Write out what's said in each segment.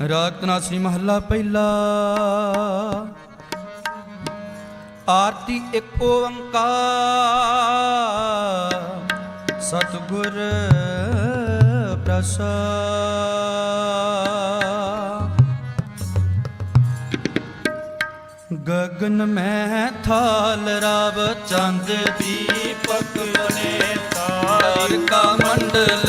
ਰਾਗ ਤਨਾਸਰੀ ਮਹੱਲਾ ਪਹਿਲਾ। ਆਰਤੀ ਇੱਕ ਓੰਕਾਰ, ਸਤਗੁਰ ਪ੍ਰਸਾਦ। ਗਗਨ ਮੈਂ ਥਾਲ ਰਾਵ ਚੰਦ ਦੀਪਕ ਬਨੇ ਤਾਰਿਕਾ ਮੰਡਲ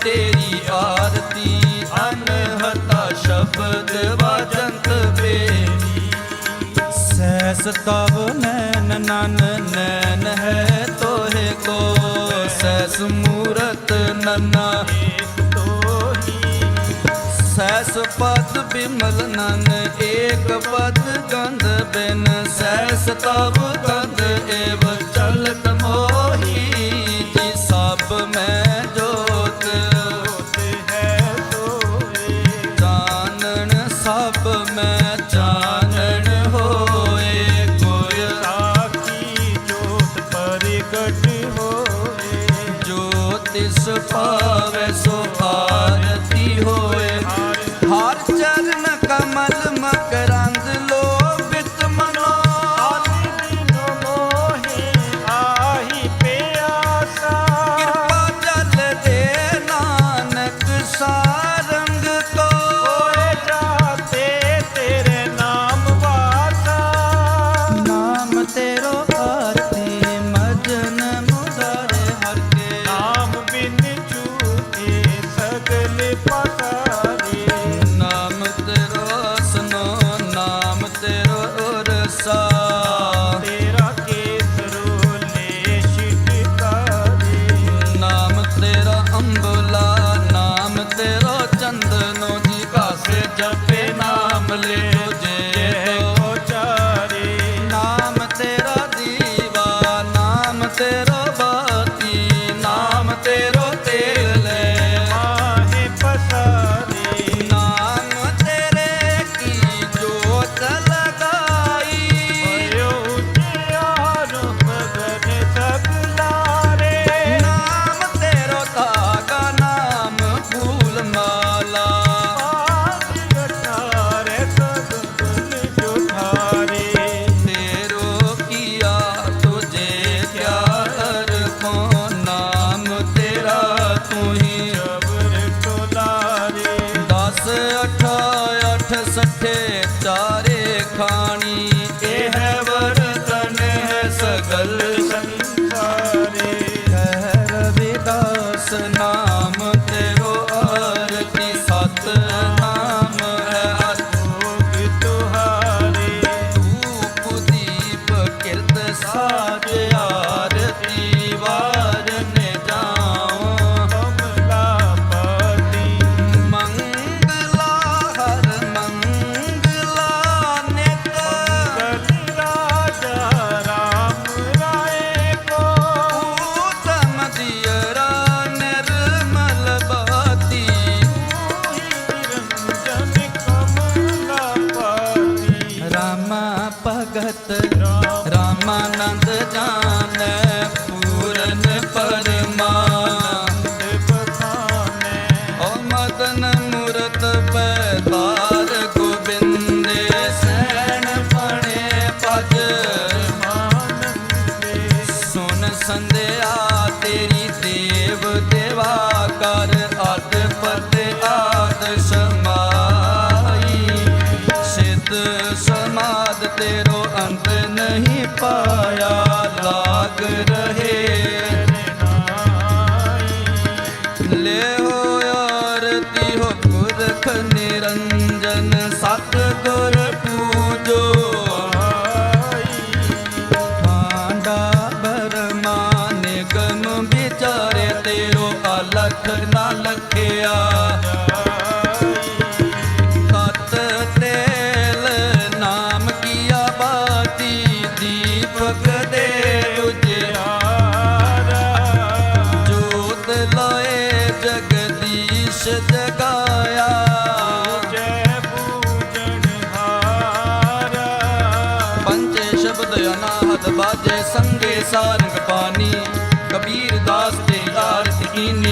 ਤੇਰੀ ਆਰਤੀ, ਅਨਹਤਾ ਸ਼ਬਦ ਵਾਜੰਤ ਬੇਰੀ ਸੈਸ ਤਵ ਨੈਨ ਨਨ ਨੈਨ ਹੈ ਤੋਹੇ ਕੋ। ਸੈਸ ਮੂਰਤ ਨਨਾ ਸੈਸ ਪਦ ਬਿਮਲ ਨਨ, ਏਕ ਪਦ ਗੰਧ ਬਿਨ। ਸੈਸ ਤਵ ਗੰਧ ਏਵ ਤੇਰਾ ਚੰਦ ਆਨੰਦ ਪੂਰਨ ਪਰਮਾਨੰਦ ਪਤਾਨੈ ਓ ਮਦਨ ਮੂਰਤ ਪੈਦਾਰ ਸੈਣ ਪਣੇ ਪਦ ਸੁਨ ਸੰਧਿਆ ਤੇਰੀ ਦੇਵ ਦੇਵਾ ਕਰ ਅਤ ਪਤ ਆਦ ਸਮਾਈ। ਸਿੱਧ ਸਮਾਦ ਤੇਰੋ ਅੰਤ ਨਹੀਂ ਪਾ ਲਾਗ ਰਹੇ ਲੈ ਹੋ ਆਰਤੀ ਹੁਕਮ ਨਿਰੰਜਨ ਸਤ ਗੁਰ ਸਾਰੰਗ ਪਾਣੀ। ਕਬੀਰ ਦਾਸ ਤੇ ਆਰਤ ਕੀਨੀ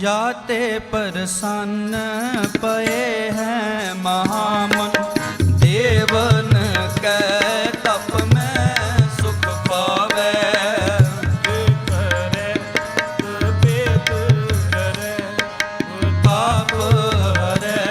ਜਾਤੇ ਪਰਸੰਨ ਪਏ ਹੈ ਮਹਾਮਨ ਦੇਵਨ ਕੈ ਤਪ ਮੈਂ ਸੁਖ ਪਾਵੇ। ਕਰੇ ਬੇਦ ਕਰੇ ਤਾਪ ਹਰੇ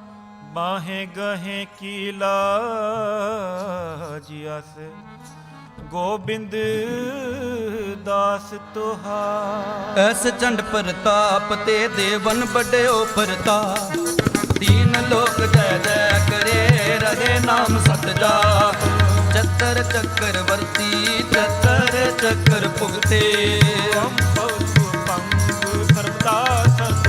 ਬਾਹੇ ਗਹੇ ਕੀ ਲਾਜ ਅਸ? ਗੋਬਿੰਦ ਦਾਸ ਤੁਹਾ ਐਸ ਚੰਡ ਪ੍ਰਤਾਪ ਤੇ ਦੇਵਨ ਵੱਡਿਓ ਪ੍ਰਤਾਪ ਦੀਨ ਲੋਕ ਜੈ ਜੈ ਕਰੇ ਰਹੇ ਨਾਮ ਸਤਜਾ ਚੱਤਰ ਚੱਕਰ ਵਰਤੀ ਚੱਤਰ ਚੱਕਰ ਭੁਗਤੇ। ਪੰਪ ਪੰਪ ਕਰਤਾ ਸਤ